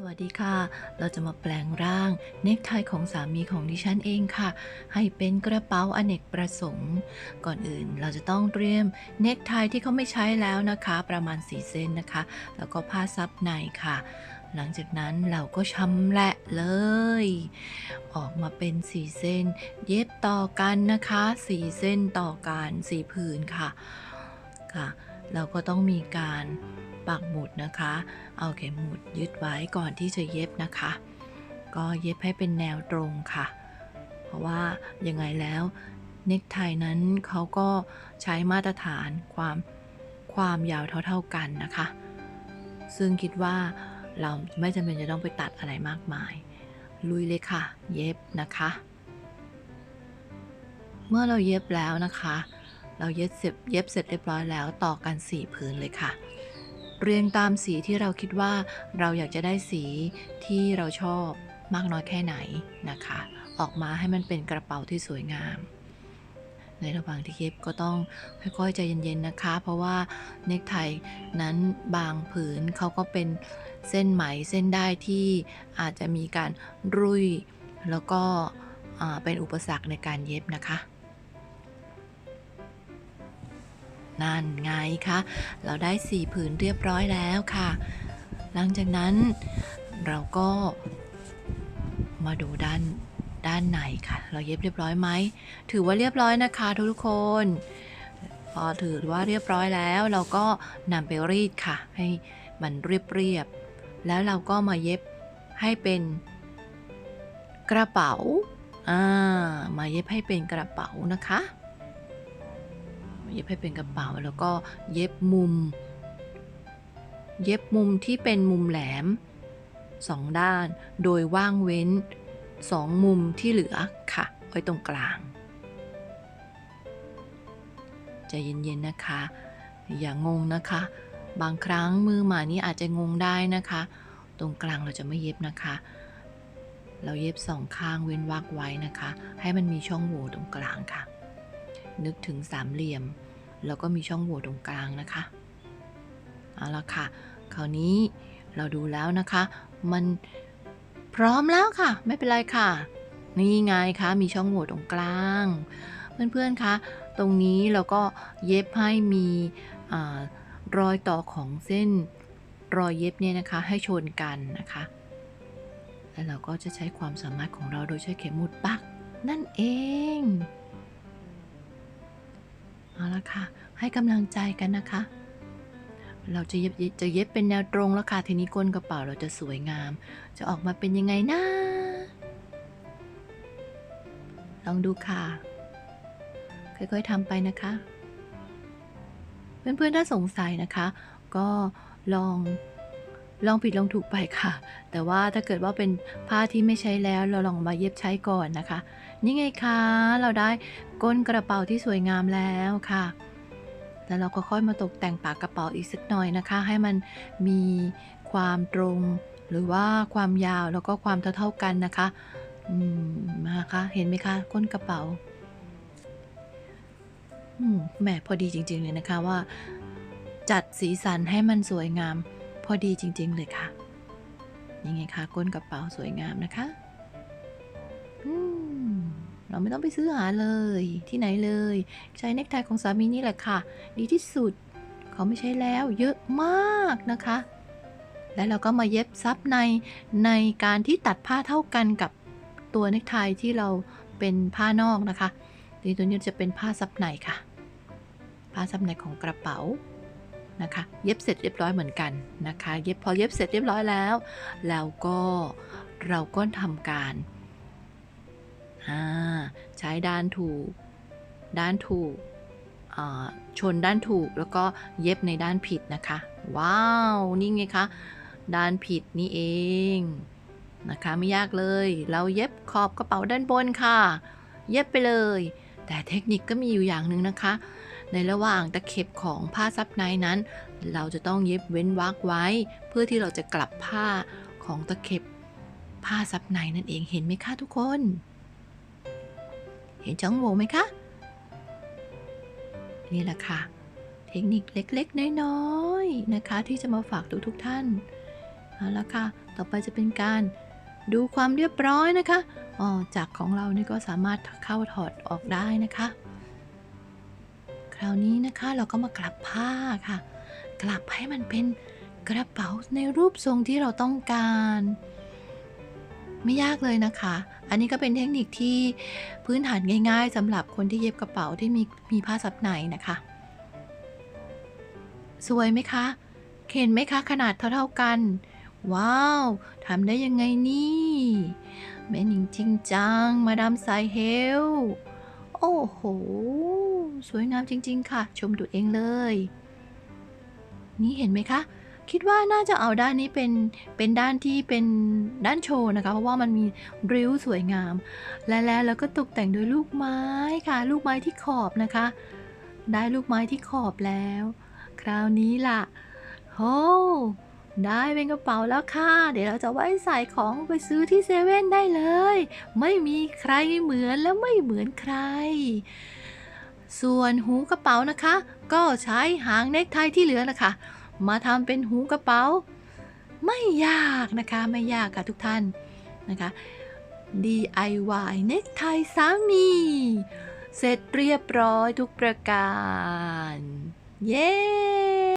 สวัสดีค่ะ เราจะมาแปลงร่างเนคไทของสามีของดิฉันเองค่ะ ให้เป็นกระเป๋าอเนกประสงค์ ก่อนอื่นเราจะต้องเตรียมเนคไทที่เขาไม่ใช้แล้วนะคะ ประมาณ 4 เส้นนะคะ แล้วก็ผ้าซับในค่ะ หลังจากนั้นเราก็ชำแหละเลย ออกมาเป็น 4 เส้น เย็บต่อกันนะคะ 4 เส้นต่อกัน4ผืนค่ะ ค่ะ เราก็ต้องมีการปักหมุดนะคะ เอาเข็มหมุดยึดไว้ก่อนที่จะเย็บนะคะ ก็เย็บให้เป็นแนวตรงค่ะ เพราะว่ายังไงแล้วเนคไทนั้นเขาก็ใช้มาตรฐานความความยาวเท่า ๆกันนะคะ ซึ่งคิดว่าเราไม่จำเป็นจะต้องไปตัดอะไรมากมาย ลุยเลยค่ะ เย็บนะคะ เมื่อเราเย็บแล้วนะคะ เราเย็บเสร็จเย็บเสร็จเรียบร้อยแล้วต่อกัน 4 ผืนเลยค่ะ เรียงตามสีที่เราคิดว่าเราอยากจะได้สีที่เราชอบมากน้อยแค่ไหนนะคะ ออกมาให้มันเป็นกระเป๋าที่สวยงาม ในระหว่างที่เย็บก็ต้องค่อยๆใจเย็นๆนะคะ เพราะว่าเนคไทนั้นบางผืนเขาก็เป็นเส้นไหมเส้นได้ที่อาจจะมีการรุ่ยแล้วก็เป็นอุปสรรคในการเย็บนะคะ นั่นไงคะเราได้สี่ผืนเรียบร้อยแล้วค่ะ หลังจากนั้นเราก็มาดูด้านด้านในค่ะ เราเย็บเรียบร้อยไหม ถือว่าเรียบร้อยนะคะทุกคน พอถือว่าเรียบร้อยแล้ว เราก็นำไปรีดค่ะ ให้มันเรียบๆแล้วเราก็มาเย็บให้เป็นกระเป๋า อ่า มาเย็บให้เป็นกระเป๋านะคะ เย็บให้เป็นกระเป๋าแล้วก็เย็บมุม เย็บมุมที่เป็นมุมแหลมสองด้าน โดยว่างเว้นสองมุมที่เหลือค่ะ ไว้ตรงกลางใจะเย็นๆนะคะ อย่างงนะคะ บางครั้งมือหมานี่อาจจะงงได้นะคะ ตรงกลางเราจะไม่เย็บนะคะ เราเย็บสองข้างเว้นวักไว้นะคะ ให้มันมีช่องโหว่ตรงกลางค่ะ นึกถึงสามเหลี่ยม แล้วก็มีช่องโหว่ตรงกลางนะคะ เอาละค่ะ คราวนี้เราดูแล้วนะคะ มันพร้อมแล้วค่ะ ไม่เป็นไรค่ะ นี่ไงคะมีช่องโหว่ตรงกลาง เพื่อนๆคะ ตรงนี้เราก็เย็บให้มีอรอยต่อของเส้นรอยเย็บเนี่ยนะคะให้ชนกันนะคะ แล้วเราก็จะใช้ความสามารถของเราโดยใช้เข็มหมุดปักนั่นเอง เอาละค่ะ ให้กำลังใจกันนะคะ เราจะเย็บจะเย็บเป็นแนวตรงแล้วค่ะทีนี้ก้นกระเป๋าเราจะสวยงาม จะออกมาเป็นยังไงนะ ลองดูค่ะ ค่อยๆทำไปนะคะ เพื่อนๆถ้าสงสัยนะคะ ก็ลองลองผิดลองถูกไปค่ะ แต่ว่าถ้าเกิดว่าเป็นผ้าที่ไม่ใช้แล้วเราลองมาเย็บใช้ก่อนนะคะ นี่ไงคะ เราได้ก้นกระเป๋าที่สวยงามแล้วค่ะ แล้วเราก็ค่อยมาตกแต่งปากกระเป๋าอีกสักหน่อยนะคะ ให้มันมีความตรง หรือว่าความยาวแล้วก็ความเท่าๆกันนะคะ อืมนะคะเห็นไหมคะก้นกระเป๋าอืมแหมพอดีจริง ๆ เลยนะคะว่า จัดสีสันให้มันสวยงาม พอดีจริง ๆ เลยค่ะยังไงคะก้นกระเป๋าสวยงามนะคะ เราไม่ต้องไปซื้อหาเลยที่ไหนเลย ใช้เนคไทของสามีนี่แหละค่ะ ดีที่สุด เขาไม่ใช้แล้วเยอะมากนะคะ แล้วเราก็มาเย็บซับในในการที่ตัดผ้าเท่ากันกับตัวเนคไทที่เราเป็นผ้านอกนะคะทีตัวนี้จะเป็นผ้าซับในค่ะ ผ้าซับในของกระเป๋านะคะเย็บเสร็จเรียบร้อยเหมือนกันนะคะ เย็บพอเย็บเสร็จเรียบร้อยแล้ว แล้วก็เราก็ทำการ ใช้ด้านถูก ด้านถูกชนด้านถูกแล้วก็เย็บในด้านผิดนะคะ ว้าว นี่ไงคะ ด้านผิดนี่เองนะคะ ไม่ยากเลย เราเย็บขอบกระเป๋าด้านบนค่ะ เย็บไปเลย แต่เทคนิคก็มีอยู่อย่างหนึ่งนะคะ ในระหว่างตะเข็บของผ้าซับในนั้น เราจะต้องเย็บเว้นวักไว้ เพื่อที่เราจะกลับผ้าของตะเข็บผ้าซับในนั่นเองเห็นไหมคะทุกคน ห็นช่องโหว่ไหมคะ นี่แหละค่ะ เทคนิคเล็กๆ น้อยๆ นะคะ ที่จะมาฝากทุกๆท่านเอาละค่ะ ต่อไปจะเป็นการดูความเรียบร้อยนะคะอ๋อจากของเรานี่ก็สามารถเข้าถอดออกได้นะคะ คราวนี้นะคะเราก็มากลับผ้าค่ะ กลับให้มันเป็นกระเป๋าในรูปทรงที่เราต้องการ ไม่ยากเลยนะคะ อันนี้ก็เป็นเทคนิคที่พื้นฐานง่าย ๆสำหรับคนที่เย็บกระเป๋าที่มีมีผ้าซับในนะคะ สวยไหมคะ เห็นไหมคะขนาดเท่าๆกัน ว้าวทำได้ยังไงนี่แม่หนิงจริงจัง มาดามสายเฮล โอ้โห สวยงามจริง ๆ ค่ะ ชมตัวเองเลย นี่เห็นไหมคะ คิดว่าน่าจะเอาด้านนี้เป็นเป็นด้านที่เป็นด้านโชว์นะคะ เพราะว่ามันมีริ้วสวยงาม และแล้วเราก็ตกแต่งด้วยลูกไม้ค่ะ ลูกไม้ที่ขอบนะคะ ได้ลูกไม้ที่ขอบแล้ว คราวนี้ล่ะโอ้ได้เป็นกระเป๋าแล้วค่ะ เดี๋ยวเราจะไว้ใส่ของไปซื้อที่เซเว่นได้เลย ไม่มีใครเหมือนและไม่เหมือนใคร ส่วนหูกระเป๋านะคะ ก็ใช้หางเนกไทที่เหลือนะคะ มาทำเป็นหูกระเป๋า ไม่ยากนะคะไม่ยากค่ะทุกท่านนะคะ DIY เนกไทสามี เสร็จเรียบร้อยทุกประการ เย้